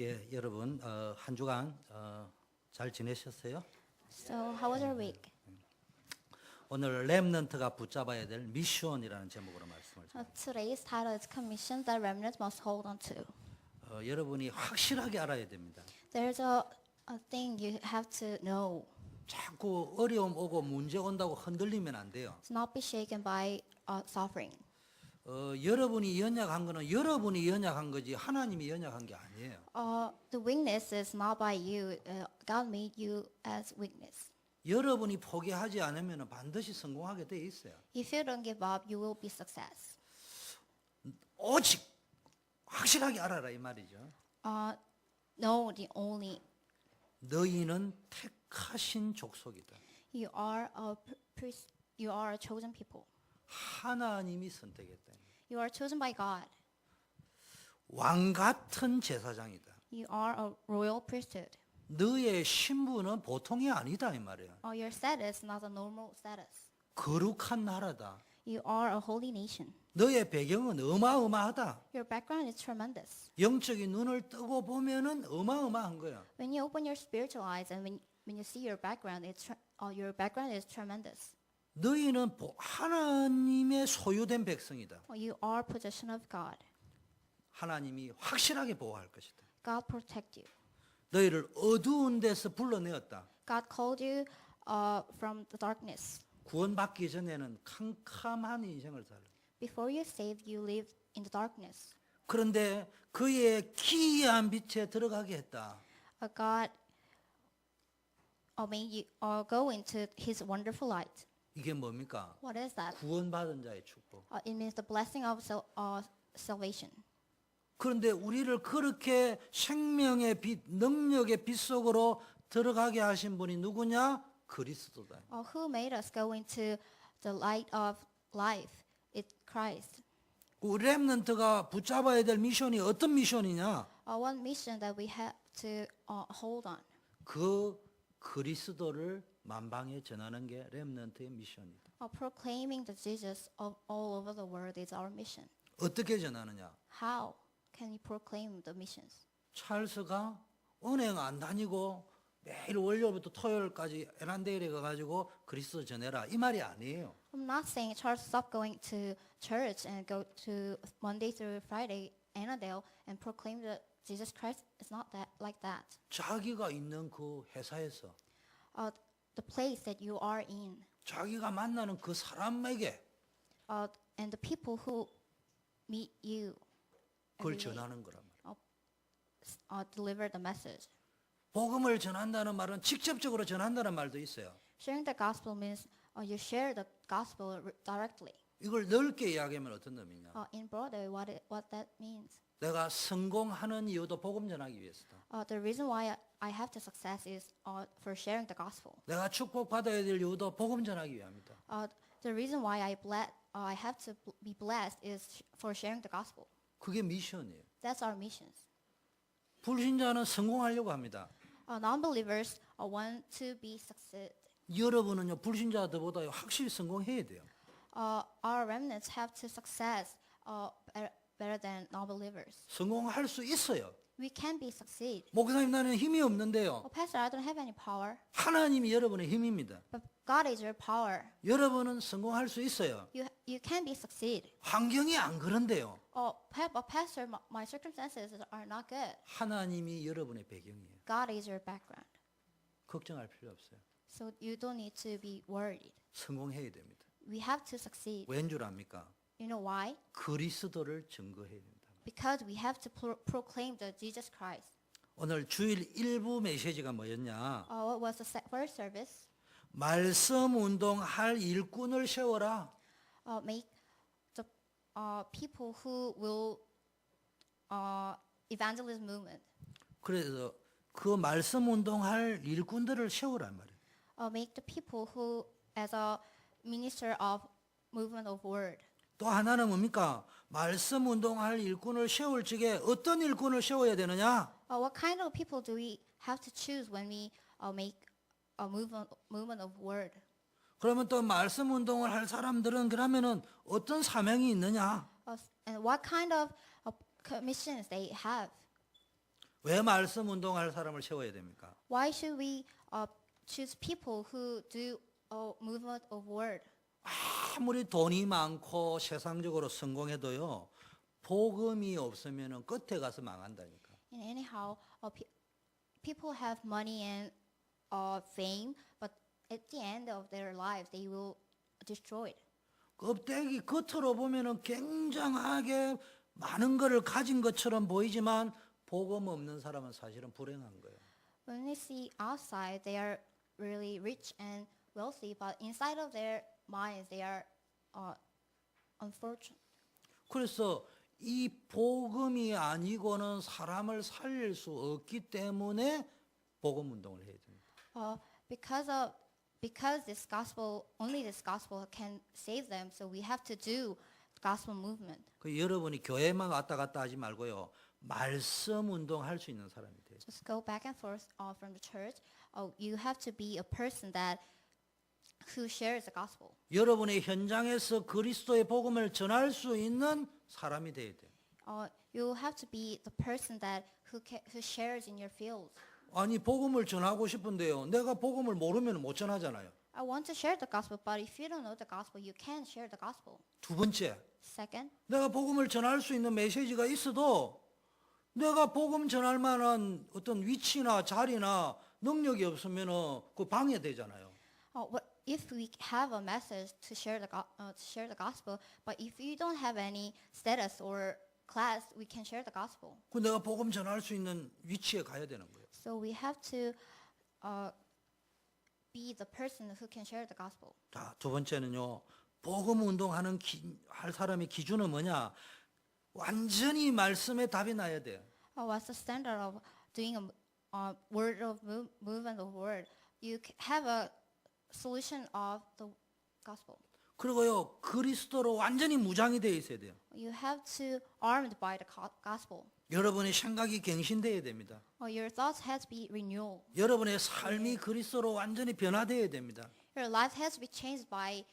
예, 여러분 어, 한 주간 어, 잘 지내셨어요? So, how was your week? 오늘 렘넌트가 붙잡아야 될 미션이라는 제목으로 말씀을 Uh, today's title is Commission that Remnants Must Hold On To. 어, 여러분이 확실하게 알아야 됩니다. There's a, a thing you have to know. 자꾸 어려움 오고 문제 온다고 흔들리면 안 돼요. To not be shaken by uh, suffering. 어, 여러분이 연약한 거는 여러분이 연약한 거지 하나님이 연약한 게 아니에요. Uh, the weakness is not by you. Uh, God made you as weakness. 여러분이 포기하지 않으면 반드시 성공하게 돼 있어요. If you don't give up, you will be success. 오직 확실하게 알아라 이 말이죠. Uh, know the only 너희는 택하신 족속이다. you are a. You are a chosen people. 하나님이 선택했다. You are chosen by God. 왕 같은 제사장이다. You are a royal priesthood. 너의 신분은 보통이 아니다 이 말이야. Uh, your status is not a normal status. 거룩한 나라다. You are a holy nation. 너의 배경은 어마어마하다. Your background is tremendous. 영적인 눈을 뜨고 보면은 어마어마한 거야. When you open your spiritual eyes and when, when you see your background, it's tre- uh, your background is tremendous. 너희는 보- 하나님의 소유된 백성이다. Uh, You are possession of God. 하나님이 확실하게 보호할 것이다. God protect you. 너희를 어두운 데서 불러내었다. God called you uh, from the darkness. 구원받기 전에는 캄캄한 인생을 살아. Before you saved, you lived in the darkness. 그런데 그의 기이한 빛에 들어가게 했다. Uh, God uh, made you uh, go into His wonderful light. 이게 뭡니까? What is that? 구원받은 자의 축복. Uh, it means the blessing of sal- uh, salvation. 그런데 우리를 그렇게 생명의 빛, 능력의 빛 속으로 들어가게 하신 분이 누구냐? 그리스도다. Uh, who made us go into the light of life? It's Christ. 우리 렘넌트가 붙잡아야 될 미션이 어떤 미션이냐? Uh, one mission that we have to uh, hold on. 그 그리스도를 만방에 전하는 게 렘넌트의 미션이다. Uh, proclaiming the Jesus of all over the world is our mission. 어떻게 전하느냐? How can we proclaim the missions? 찰스가 은행 안 다니고 매일 월요일부터 토요일까지 에란데일에 가가지고 그리스도 전해라 이 말이 아니에요. I'm not saying Charles stop going to church and go to Monday through Friday, Annandale, and proclaim the Jesus Christ. It's not that like that. 자기가 있는 그 회사에서 Uh, the place that you are in, 자기가 만나는 그 사람에게 uh, and the people who meet you, 그걸 every day, 전하는 거란 말이에요. uh, deliver the message. 복음을 전한다는 말은 직접적으로 전한다는 말도 있어요. Sharing the gospel means uh, you share the gospel r- directly. 이걸 넓게 이야기하면 어떤 의미냐? Uh, in broader, what it, what that means. 내가 성공하는 이유도 복음 전하기 위해서다. Uh, the reason why I- have the success is uh, for sharing the gospel. 내가 축복받아야 될 이유도 복음 전하기 위함이다. Uh, the reason why I ble- uh, I have to be blessed is for sharing the gospel. 그게 미션이에요. That's our missions. 불신자는 성공하려고 합니다. Uh, non-believers uh, want to be succeed. 여러분은요 불신자들보다 확실히 성공해야 돼요. Uh, our remnants have to success uh, better, than non-believers. 성공할 수 있어요. We can be succeed. 목사님 나는 힘이 없는데요. Oh, Pastor, I don't have any power, 하나님이 여러분의 힘입니다. but God is your power. 여러분은 성공할 수 있어요. You you can be succeed. 환경이 안 그런데요. Oh, pa- but Pastor, my, my circumstances are not good. 하나님이 여러분의 배경이에요. God is your background, 걱정할 필요 없어요. so you don't need to be worried. 성공해야 됩니다. We have to succeed. 왠 줄 압니까? You know why? 그리스도를 증거해야 된다. Because we have to pro- proclaim the Jesus Christ. 오늘 주일 일부 메시지가 뭐였냐? Uh, what was the se- first service? 말씀 운동할 일꾼을 세워라. Uh, make the uh, people who will uh, evangelism movement. 그래서 그 말씀 운동할 일꾼들을 세우란 말이에요. Uh, make the people who, as a minister of movement of word. 또 하나는 뭡니까? 말씀 운동할 일꾼을 세울 적에 어떤 일꾼을 세워야 되느냐? Uh, what kind of people do we have to choose when we uh, make a movement movement of word? 그러면 또 말씀 운동을 할 사람들은 그러면은 어떤 사명이 있느냐? Uh, and what kind of uh, commissions they have? 왜 말씀 운동할 사람을 세워야 됩니까? Why should we uh, choose people who do a movement of word? 아무리 돈이 많고 세상적으로 성공해도요. 복음이 없으면 끝에 가서 망한다니까. And anyhow, uh, pe- people have money and uh, fame, but at the end of their lives, they will destroy it. 껍데기 겉으로 보면은 굉장하게 많은 것을 가진 것처럼 보이지만 복음 없는 사람은 사실은 불행한 거예요. When we see outside, they are really rich and wealthy, but inside of their minds, they are uh, unfortunate. 그래서 이 복음이 아니고는 사람을 살릴 수 없기 때문에 복음 운동을 해야 됩니다. Uh, because of because this gospel only this gospel can save them, so we have to do gospel movement. 그 여러분이 교회만 왔다 갔다 하지 말고요. 말씀 운동 할 수 있는 사람이 돼요. Just go back and forth uh, from the church. Oh, you have to be a person that who shares the gospel. 여러분의 현장에서 그리스도의 복음을 전할 수 있는 사람이 돼야 돼요. Uh, you have to be the person that who ca- who shares in your field. 아니 복음을 전하고 싶은데요. 내가 복음을 모르면 못 전하잖아요. I want to share the gospel, but if you don't know the gospel, you can't share the gospel. 두 번째, Second, 내가 복음을 전할 수 있는 메시지가 있어도 내가 복음 전할 만한 어떤 위치나 자리나 능력이 없으면은 그 방해되잖아요. uh, what if we have a message to share the go- uh, to share the gospel, but if you don't have any status or class, we can share the gospel. 그 내가 복음 전할 수 있는 위치에 가야 되는 거예요. So we have to uh, be the person who can share the gospel. 자, 두 번째는요. 복음 운동하는 기, 할 사람의 기준은 뭐냐? 완전히 말씀에 답이 나야 돼요. Uh, what's the standard of doing a uh, word of move, movement of word? You c- have a solution of the gospel. 그리고요. 그리스도로 완전히 무장이 되어 있어야 돼요. You have to armed by the gospel. 여러분의 생각이 갱신되어야 됩니다. Your thoughts has to be renewed. 여러분의 삶이 그리스도로 완전히 변화되어야 됩니다. Your life has to be changed by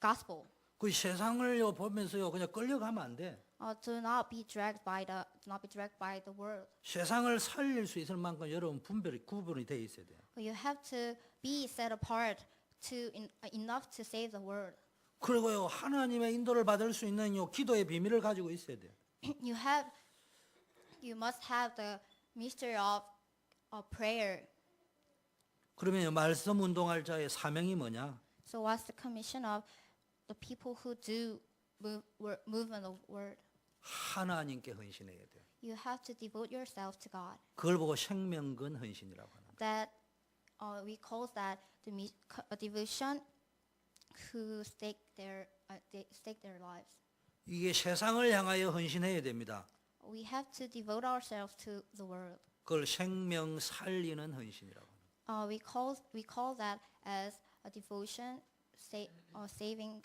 gospel. 그 세상을요 보면서요 그냥 끌려가면 안 돼. Uh, do not be dragged by the do not be dragged by the world. 세상을 살릴 수 있을 만큼 여러분 분별이 구분이 돼 있어야 돼요. You have to be set apart to in, uh, enough to save the world. 그리고요 하나님의 인도를 받을 수 있는 요 기도의 비밀을 가지고 있어야 돼요. you have you must have the mystery of of prayer. 그러면 말씀 운동할 자의 사명이 뭐냐? So what's the commission of the people who do move, wor- movement of word? 하나님께 헌신해야 돼요. You have to devote yourself to God. 그걸 보고 생명근 헌신이라고 하는. That uh, we call that the mi- co- a devotion who stake their uh, they stake their lives. 이게 세상을 향하여 헌신해야 됩니다. We have to devote ourselves to the world. 그걸 생명 살리는 헌신이라고 합니다. Uh, we call we call that as a devotion, sa- uh, saving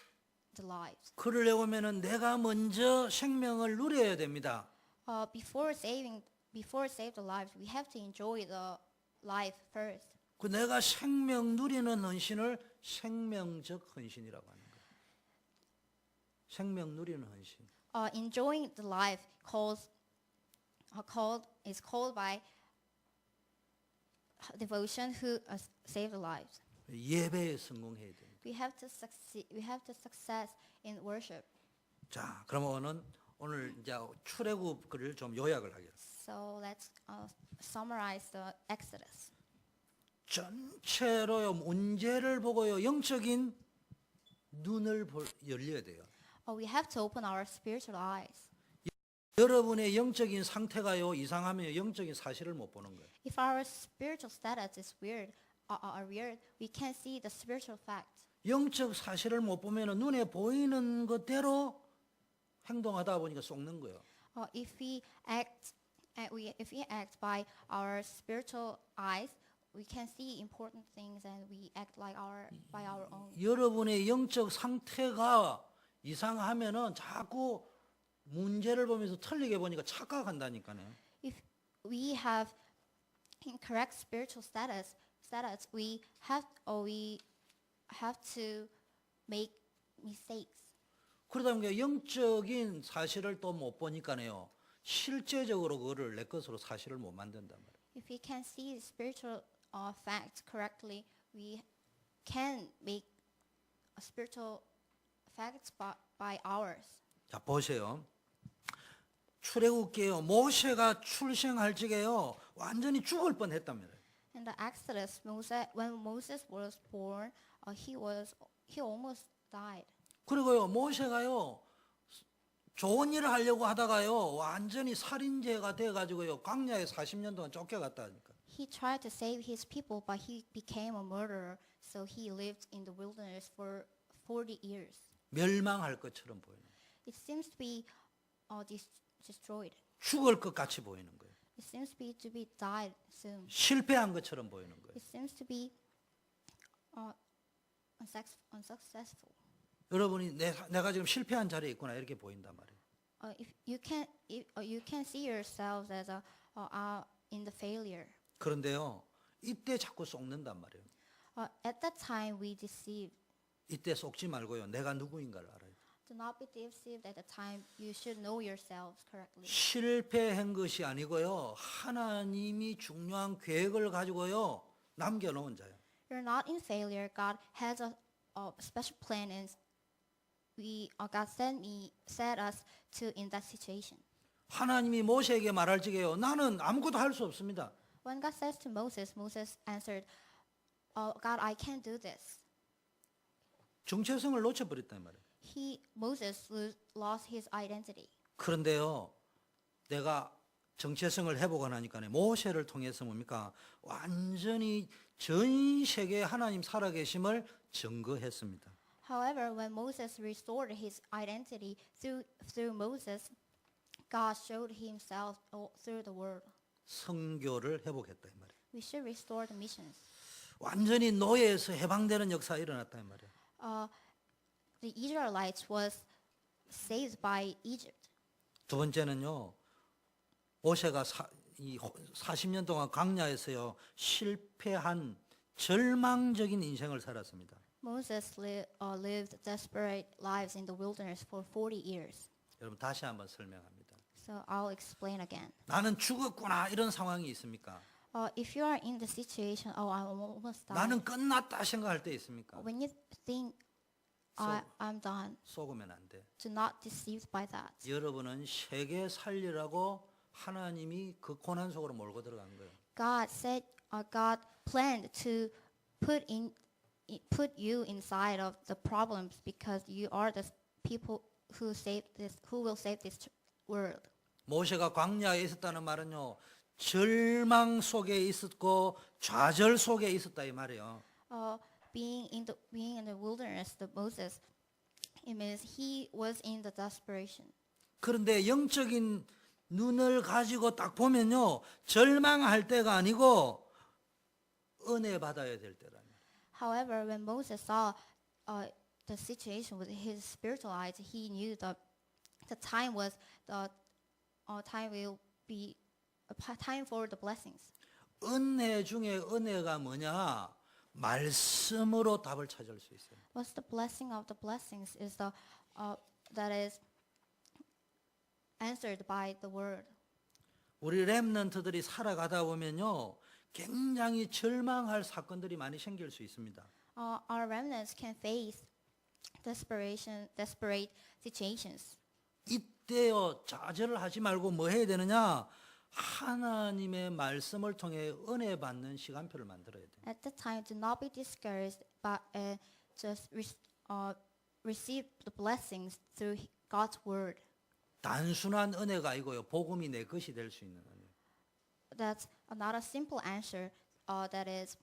the lives. 그러려면은 내가 먼저 생명을 누려야 됩니다. Uh, before saving, before save the lives, we have to enjoy the life first. 그 내가 생명 누리는 헌신을 생명적 헌신이라고 하는 거예요. 생명 누리는 헌신. Uh, enjoying the life calls, uh, called is called by devotion who uh, save the lives. 예배에 성공해야 됩니다. We have to succeed. We have to success in worship. 자, 그러면은 오늘 이제 출애굽을 좀 요약을 하겠습니다. So let's uh, summarize the Exodus. 전체로요 문제를 보고요 영적인 눈을 볼, 열려야 돼요. Oh, we have to open our spiritual eyes. 여러분의 영적인 상태가요 이상하면 영적인 사실을 못 보는 거예요. If our spiritual status is weird, uh, uh, weird, we can't see the spiritual facts. 영적 사실을 못 보면 눈에 보이는 것대로 행동하다 보니까 쏙는 거예요. Uh, if we act, uh, we if we act by our spiritual eyes, we can see important things and we act like our by our own. 여러분의 영적 상태가 이상하면은 자꾸 문제를 보면서 틀리게 보니까 착각한다니까요. If we have incorrect spiritual status, status, we have or we have to make mistakes. 그러다 보니까 영적인 사실을 또 못 보니까요. 실제적으로 그거를 내 것으로 사실을 못 만든단 말이에요. If we can see spiritual uh, facts correctly, we can make spiritual facts by, by ours. 자 보세요. 출애굽기에요. 모세가 출생할 적에요. 완전히 죽을 뻔했답니다. In the Exodus, Moses, when Moses was born, uh, he was he almost died. 그리고요 모세가요 좋은 일을 하려고 하다가요 완전히 살인죄가 돼가지고요 광야에 40년 동안 쫓겨갔다니까. He tried to save his people, but he became a murderer. So he lived in the wilderness for 40 years. 멸망할 것처럼 보이는. 거예요. It seems to be uh, dis- destroyed. 죽을 것 같이 보이는 거예요. It seems to be to be died soon. 실패한 것처럼 보이는 거예요. It seems to be uh, unsuc- unsuccessful. 여러분이 내, 내가 지금 실패한 자리에 있구나 이렇게 보인단 말이에요. Uh, if you can, if, uh, you can see yourselves as a uh, uh, in the failure. 그런데요 이때 자꾸 속는단 말이에요. Uh, at that time, we deceive. 이때 속지 말고요 내가 누구인가를 알아요. Do not be deceived at the time. You should know yourselves correctly. 실패한 것이 아니고요 하나님이 중요한 계획을 가지고요 남겨놓은 자예요. You're not in failure. God has a, a special plan, and we uh, God sent me, set us to in that situation. 하나님이 모세에게 말할 적에요 나는 아무것도 할 수 없습니다. When God says to Moses, Moses answered, "Oh God, I can't do this." 정체성을 놓쳐버렸단 말이에요. He Moses lo- lost his identity. 그런데요, 내가 정체성을 회복을 하니까 모세를 통해서 뭡니까? 완전히 전 세계에 하나님 살아계심을 증거했습니다. However, when Moses restored his identity through through Moses, God showed Himself through the world. 성교를 회복했다 이 말이에요. We should restore the missions. 완전히 노예에서 해방되는 역사가 일어났다 이 말이에요. Uh, the Israelites was saved by Egypt. 두 번째는요, 모세가 사, 이 40년 동안 광야에서요 실패한 절망적인 인생을 살았습니다. Moses li- uh, lived desperate lives in the wilderness for 40 years. 여러분 다시 한번 설명합니다. So I'll explain again. 나는 죽었구나 이런 상황이 있습니까? Uh, if you are in the situation, oh, I almost died. 나는 끝났다 생각할 때 있습니까? When you think, I, I'm done, 속으면 안 돼. do not deceived by that. 여러분은 세계 살리라고 하나님이 그 고난 속으로 몰고 들어간 거예요. God said, uh, God planned to put in, put you inside of the problems because you are the people who save this, who will save this world. 모세가 광야에 있었다는 말은요. 절망 속에 있었고 좌절 속에 있었다 이 말이에요. Uh, being in the being in the wilderness, the Moses, it means he was in the desperation. 그런데 영적인 눈을 가지고 딱 보면요. 절망할 때가 아니고 은혜 받아야 될 때라니. However, when Moses saw uh, the situation with his spiritual eyes, he knew that the time was the uh, time will be a time for the blessings. 은혜 중에 은혜가 뭐냐? 말씀으로 답을 찾을 수 있어요. What's the blessing of the blessings is the uh, that is answered by the word. 우리 렘넌트들이 살아가다 보면요. 굉장히 절망할 사건들이 많이 생길 수 있습니다. Uh, our remnants can face desperation, desperate situations. 이 때요. 좌절을 하지 말고 뭐 해야 되느냐? 하나님의 말씀을 통해 은혜 받는 시간표를 만들어야 돼. At that time, do not be discouraged, but uh, just re- uh, receive the blessings through God's word. 단순한 은혜가 아니고요. 복음이 내 것이 될 수 있는 은혜. That's not a simple answer. Uh, that is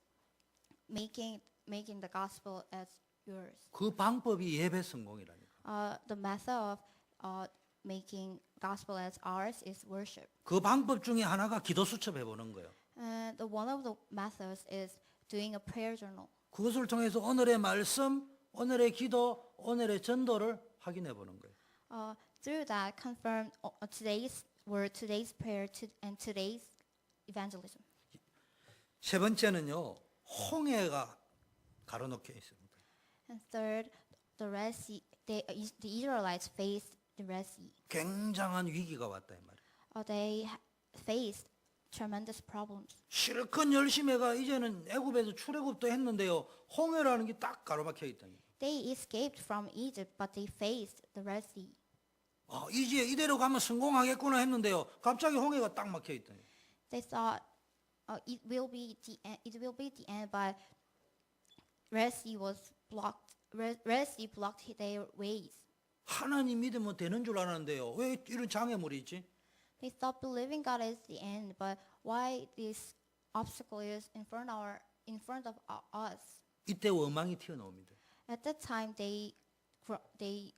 making making the gospel as yours. 그 방법이 예배 성공이라니까. Uh, the method of uh, making gospel as ours is worship. 그 방법 중에 하나가 기도 수첩해 보는 거예요. And the one of the methods is doing a prayer journal. 그것을 통해서 오늘의 말씀, 오늘의 기도, 오늘의 전도를 확인해 보는 거예요. Uh, through that, confirm uh, today's word, today's prayer, to, and today's evangelism. 세 번째는요. 홍해가 가로놓여 있습니다. And third, the Red Sea, they, the Israelites faced the Red Sea. 굉장한 위기가 왔다 이 말이에요. uh, they ha- faced tremendous problems. 실컷 열심히 해가 이제는 애굽에서 출애굽도 했는데요. 홍해라는 게 딱 가로막혀 있다니. They escaped from Egypt, but they faced the Red Sea. 아, 이제 이대로 가면 성공하겠구나 했는데요. 갑자기 홍해가 딱 막혀 있다니. They thought uh, it will be the end, it will be the end, but Red Sea was blocked. Red, Red Sea blocked their ways. 하나님 믿으면 되는 줄 알았는데요. 왜 이런 장애물이 있지? They thought believing God is the end, but why this obstacle is in front our in front of us? 이때 원망이 튀어나옵니다. At that time, they gro- they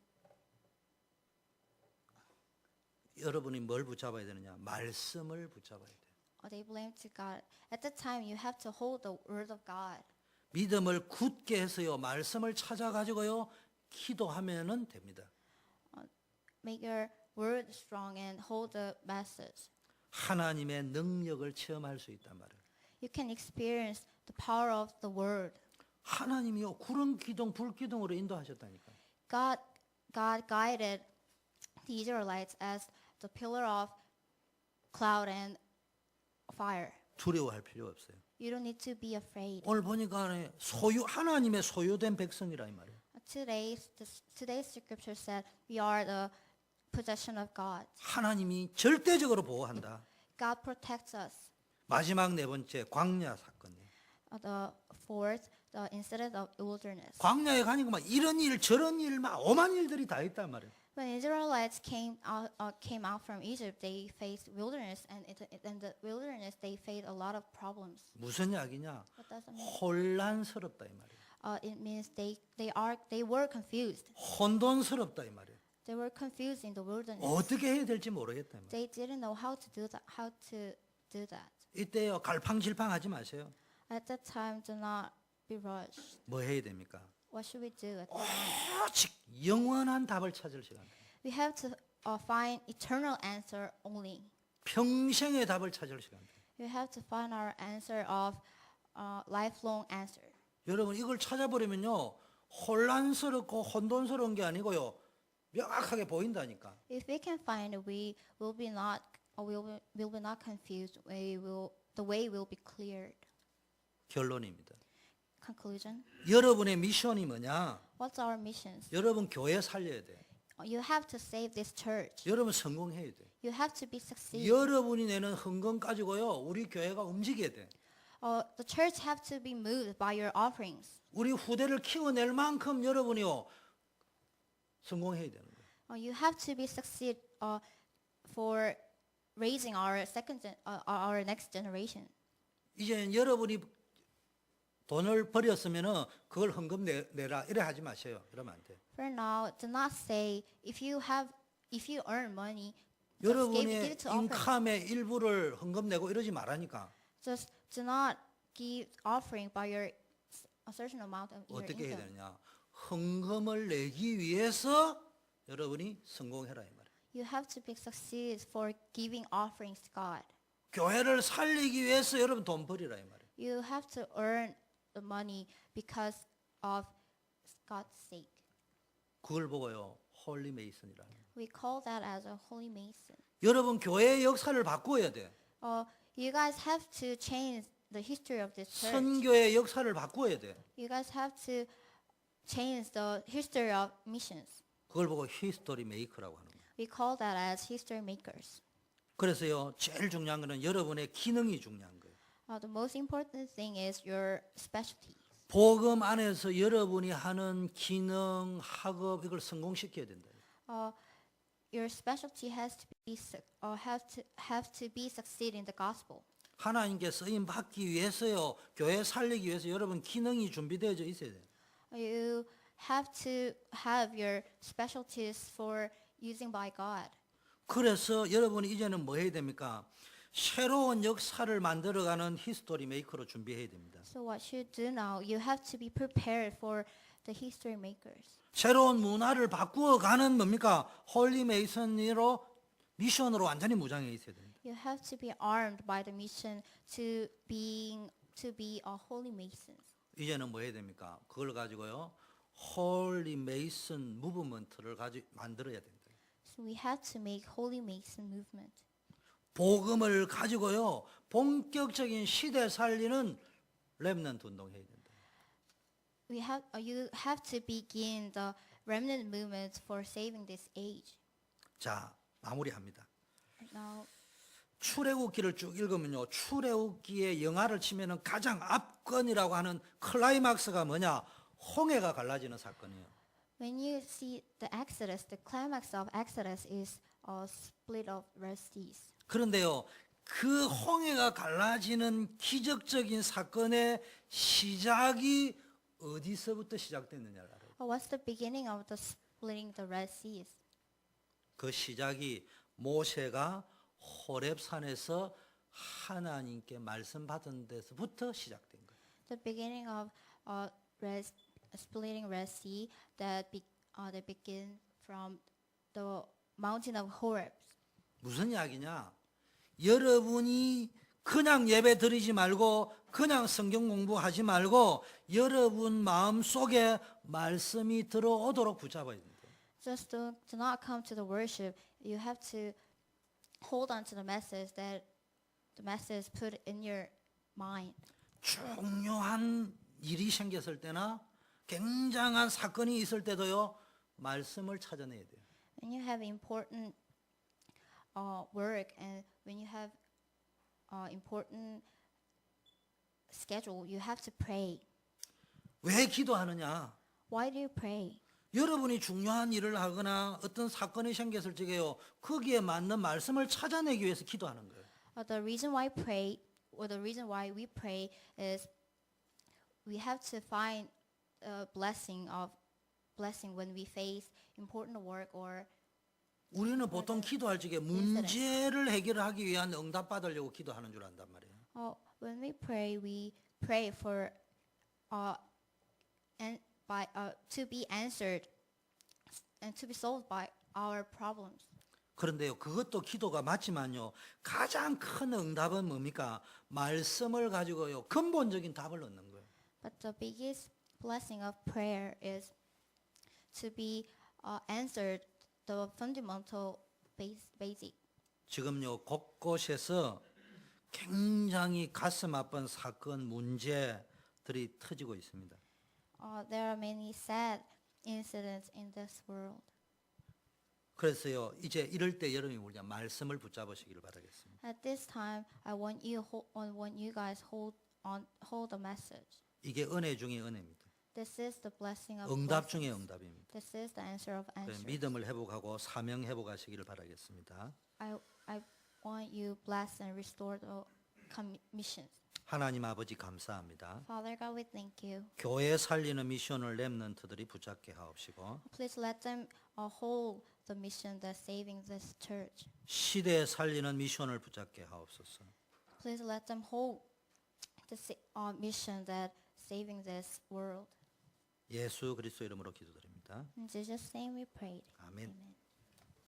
여러분이 뭘 붙잡아야 되느냐? 말씀을 붙잡아야 돼. uh, they blamed to God. At that time, you have to hold the word of God. 믿음을 굳게 해서요. 말씀을 찾아 가지고요. 기도하면은 됩니다. Make your word strong and hold the message. 하나님의 능력을 체험할 수 있단 말이에요. You can experience the power of the word. 하나님이요. 구름 기둥, 불 기둥으로 인도하셨다니까. God, God guided the Israelites as the pillar of cloud and fire. 두려워할 필요 없어요. You don't need to be afraid. 오늘 보니까 소유 하나님의 소유된 백성이라 이 말이에요. Today's this, today's scripture said we are the possession of God. 하나님이 절대적으로 보호한다. God protects us. 마지막 네 번째 광야. Uh, the fourth, the incident of wilderness. 광야에 가니까 막 이런 일 저런 일막 오만 일들이 다 있단 말이에요. When Israelites came out, uh, came out from Egypt, they faced wilderness, and it, in the wilderness they faced a lot of problems. 무슨 이야기냐? What does it mean? 혼란스럽다 이 말이에요. Uh, it means they, they are they were confused. 혼돈스럽다 이 말이에요. They were confused in the wilderness. 어떻게 해야 될지 모르겠다. They didn't know how to do that. How to do that. 이때요 갈팡질팡하지 마세요. At that time, do not be rushed. 뭐 해야 됩니까? What should we do? At that time? 오직 영원한 답을 찾을 시간. We have to uh, find eternal answer only. 평생의 답을 찾을 시간. We have to find our answer of uh, lifelong answer. 여러분 이걸 찾아버리면요 혼란스럽고 혼돈스러운 게 아니고요 명확하게 보인다니까. If we can find it, we will be not or will be, will be not confused. We will the way will be cleared. 결론입니다. Conclusion. 여러분의 미션이 뭐냐? What's our missions? 여러분 교회 살려야 돼. You have to save this church. 여러분 성공해야 돼. You have to be succeed. 여러분이 내는 헌금 가지고요 우리 교회가 움직여야 돼. Uh, the church have to be moved by your offerings. 우리 후대를 키워낼 만큼 여러분이요 성공해야 되는 거예요. Uh, you have to be succeed uh, for raising our second gen- uh, our next generation. 이제 여러분이 돈을 버렸으면은 그걸 헌금 내, 내라 이래 하지 마세요. 이러면 안 돼. For now, do not say if you have if you earn money, 여러분의. 인컴의 일부를 헌금 내고 이러지 말라니까. Just do not give offering by your a certain amount of your 어떻게 해야 income. 되느냐? 헌금을 내기 위해서 여러분이 성공해라 이 말이에요. You have to be succeed for giving offerings to God. 교회를 살리기 위해서 여러분 돈 버리라 이 말이에요. You have to earn the money because of God's sake. 그걸 보고요. 홀리 메이슨이라. We call that as a holy mason. 여러분 교회의 역사를 바꾸어야 돼. Uh, you guys have to change the history of this church. 선교의 역사를 바꾸어야 돼. You guys have to change the history of missions. 그걸 보고 히스토리 메이커라고 하는 거예요. We call that as history makers. 그래서요. 제일 중요한 거는 여러분의 기능이 중요한 거예요. Uh, the most important thing is your specialties. 복음 안에서 여러분이 하는 기능, 학업 이걸 성공시켜야 된다. Uh, your specialty has to be uh, have to have to be succeed in the gospel. 하나님께 쓰임 받기 위해서요. 교회 살리기 위해서 여러분 기능이 준비되어져 있어야 돼요. You have to have your specialties for using by God. 그래서 여러분이 이제는 뭐 해야 됩니까? 새로운 역사를 만들어가는 히스토리 메이커로 준비해야 됩니다. So what should do now? You have to be prepared for the history makers. 새로운 문화를 바꾸어가는 뭡니까? 홀리 메이슨으로 미션으로 완전히 무장해 있어야 됩니다. You have to be armed by the mission to being to be a holy masons. 이제는 뭐 해야 됩니까? 그걸 가지고요. 홀리 메이슨 무브먼트를 가지 만들어야 된다. So we have to make holy mason movement. 복음을 가지고요 본격적인 시대 살리는 렘넌트 운동해야 된다. We have, uh, you have to begin the remnant movement for saving this age. 자 마무리합니다. Now, 출애굽기를 쭉 읽으면요 출애굽기의 영화를 치면은 가장 압권이라고 하는 클라이막스가 뭐냐 홍해가 갈라지는 사건이에요. when you see the Exodus, the climax of Exodus is a split of Red Seas. 그런데요, 그 홍해가 갈라지는 기적적인 사건의 시작이 어디서부터 시작됐느냐를 what's the beginning of the splitting the Red Seas? 그 시작이 모세가 호렙산에서 하나님께 말씀 받은 데서부터 시작된 거예요. The beginning of uh, red, splitting Red Sea that be, uh, that begin from the mountain of Horeb. 무슨 이야기냐? 여러분이 그냥 예배 드리지 말고 그냥 성경 공부하지 말고 여러분 마음 속에 말씀이 들어오도록 붙잡아야 된다. Just to, to not come to the worship, you have to hold on to the message that the message put in your mind. 중요한 일이 생겼을 때나 굉장한 사건이 있을 때도요 말씀을 찾아내야 돼요. When you have important uh, work and when you have uh, important schedule, you have to pray. 왜 기도하느냐? Why do you pray? 여러분이 중요한 일을 하거나 어떤 사건이 생겼을 적에요 거기에 맞는 말씀을 찾아내기 위해서 기도하는 거예요. Uh, the reason why pray, or the reason why we pray, is we have to find a blessing of blessing when we face important work or 우리는 보통 기도할 적에 문제를 해결하기 위한 응답 받으려고 기도하는 줄 안단 말이에요. uh, when we pray, we pray for uh, and by uh, to be answered and to be solved by our problems. 그런데요, 그것도 기도가 맞지만요, 가장 큰 응답은 뭡니까? 말씀을 가지고요, 근본적인 답을 얻는 거예요. But the biggest blessing of prayer is to be uh, answered the fundamental base, basic. 지금요, 곳곳에서 굉장히 가슴 아픈 사건, 문제들이 터지고 있습니다. Uh, there are many sad incidents in this world. 그래서요, 이제 이럴 때 여러분이 우리가 말씀을 붙잡으시기를 바라겠습니다. At this time, I want you hold, I want you guys hold on hold the message. 이게 은혜 중에 은혜입니다. This is the blessing of 응답 blessings. 응답입니다. This is the answer of 그래, answers. 믿음을 회복하고 사명 회복하시기를 바라겠습니다. I I want you bless and restore the commissions. 하나님 아버지 감사합니다. Father God, we thank you. 교회 살리는 미션을 렘넌트들이 붙잡게 하옵시고 Please let them uh, hold the mission that's saving this church. 시대 살리는 미션을 붙잡게 하옵소서. Please let them hold the sa- uh, mission that saving this world. 예수 그리스도 이름으로 기도드립니다. In Jesus' name we prayed. 아멘. Amen.